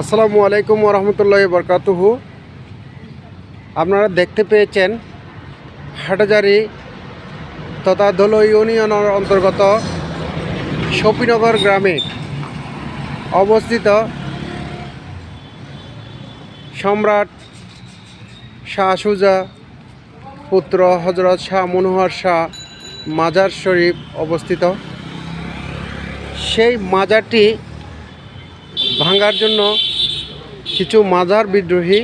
আসসালামু আলাইকুম রহমতুল্লাহ বরকাতুহু। আপনারা দেখতে পেয়েছেন হাটাজারি তথা ধুলো ইউনিয়নের অন্তর্গত শপিনগর গ্রামে অবস্থিত সম্রাট শাহ সুজা পুত্র হজরত শাহ মনোহর শাহ মাজার শরীফ অবস্থিত। সেই মাজারটি ভাঙার জন্য কিছু মাজার বিদ্রোহী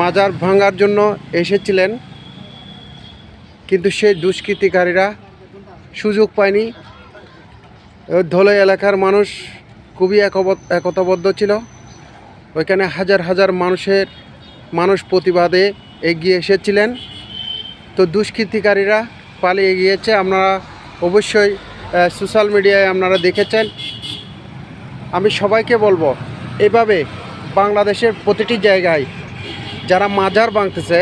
মাজার ভাঙার জন্য এসেছিলেন, কিন্তু সেই দুষ্কৃতিকারীরা সুযোগ পায়নি। ধলাই এলাকার মানুষ খুবই একতাবদ্ধ ছিল। ওইখানে হাজার হাজার মানুষের মানুষ প্রতিবাদে এগিয়ে এসেছিলেন। তো দুষ্কৃতিকারীরা পালিয়ে গিয়েছে। আপনারা অবশ্যই সোশ্যাল মিডিয়ায় আপনারা দেখেছেন। আমি সবাইকে বলব, এভাবে বাংলাদেশের প্রতিটি জায়গায় যারা মাজার ভাঙতেছে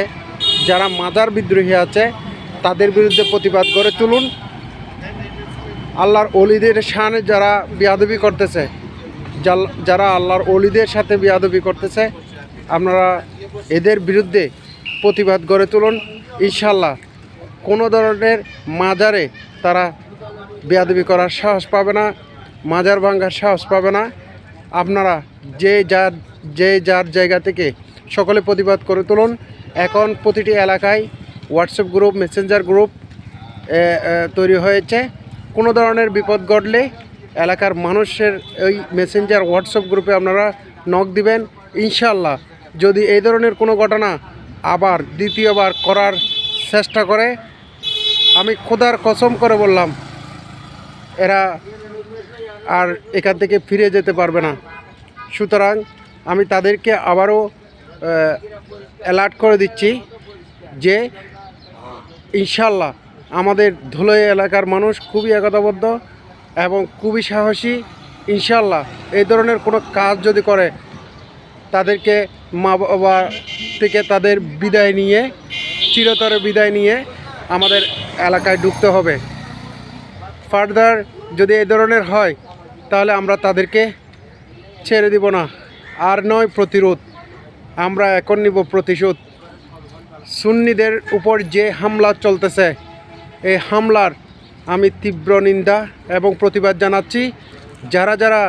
যারা মাজার বিদ্রোহী আছে, তাদের বিরুদ্ধে প্রতিবাদ করে তুলুন। আল্লাহর অলিদের সানে যারা বিয়াদবি করতেছে যারা আল্লাহর অলিদের সাথে বিয়াদবি করতেছে, আপনারা এদের বিরুদ্ধে প্রতিবাদ গড়ে তুলুন। ইনশাল্লাহ কোনো ধরনের মাজারে তারা বেয়াদবি করার সাহস পাবে না। মাজার ভাঙ্গার সাহস পাবে না। আপনারা যে যার যে যার জায়গা থেকে সকলে প্রতিবাদ করে তুলুন। এখন প্রতিটি এলাকায় হোয়াটসঅ্যাপ গ্রুপ মেসেঞ্জার গ্রুপ তৈরি হয়েছে। কোনো ধরনের বিপদ ঘটলে এলাকার মানুষের ওই মেসেঞ্জার হোয়াটসঅ্যাপ গ্রুপে আপনারা নখ দিবেন। ইনশাল্লাহ যদি এই ধরনের কোনো ঘটনা আবার দ্বিতীয়বার করার চেষ্টা করে, আমি খোদার কসম করে বললাম এরা আর এখান থেকে ফিরে যেতে পারবে না। সুতরাং আমি তাদেরকে আবারও অ্যালার্ট করে দিচ্ছি যে ইনশাল্লাহ আমাদের ধুলোই এলাকার মানুষ খুবই একতাবদ্ধ এবং খুবই সাহসী। ইনশাল্লাহ এই ধরনের কোনো কাজ যদি করে, তাদেরকে মা বাবা থেকে তাদের বিদায় নিয়ে, চিরতরে বিদায় নিয়ে আমাদের এলাকায় ঢুকতে হবে। ফার্দার যদি এই ধরনের হয়, তাহলে আমরা তাদেরকে ছেড়ে দিব না। আর নয়, প্রতিরোধ। আমরা এখন নিব প্রতিশোধ। সুন্নিদের উপর যে হামলা চলতেছে, এই হামলার আমি তীব্র নিন্দা এবং প্রতিবাদ জানাচ্ছি। যারা যারা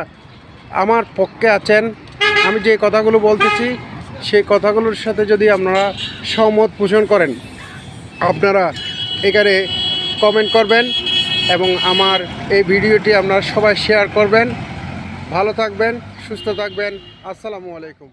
আমার পক্ষে আছেন, আমি যে কথাগুলো বলতেছি, সেই কথাগুলোর সাথে যদি আপনারা সহমত পোষণ করেন, আপনারা এখানে কমেন্ট করবেন। এবং আমার এই ভিডিওটি আপনারা সবাই শেয়ার করবেন। ভালো থাকবেন সুস্থ থাকবেন। আসসালামু আলাইকুম।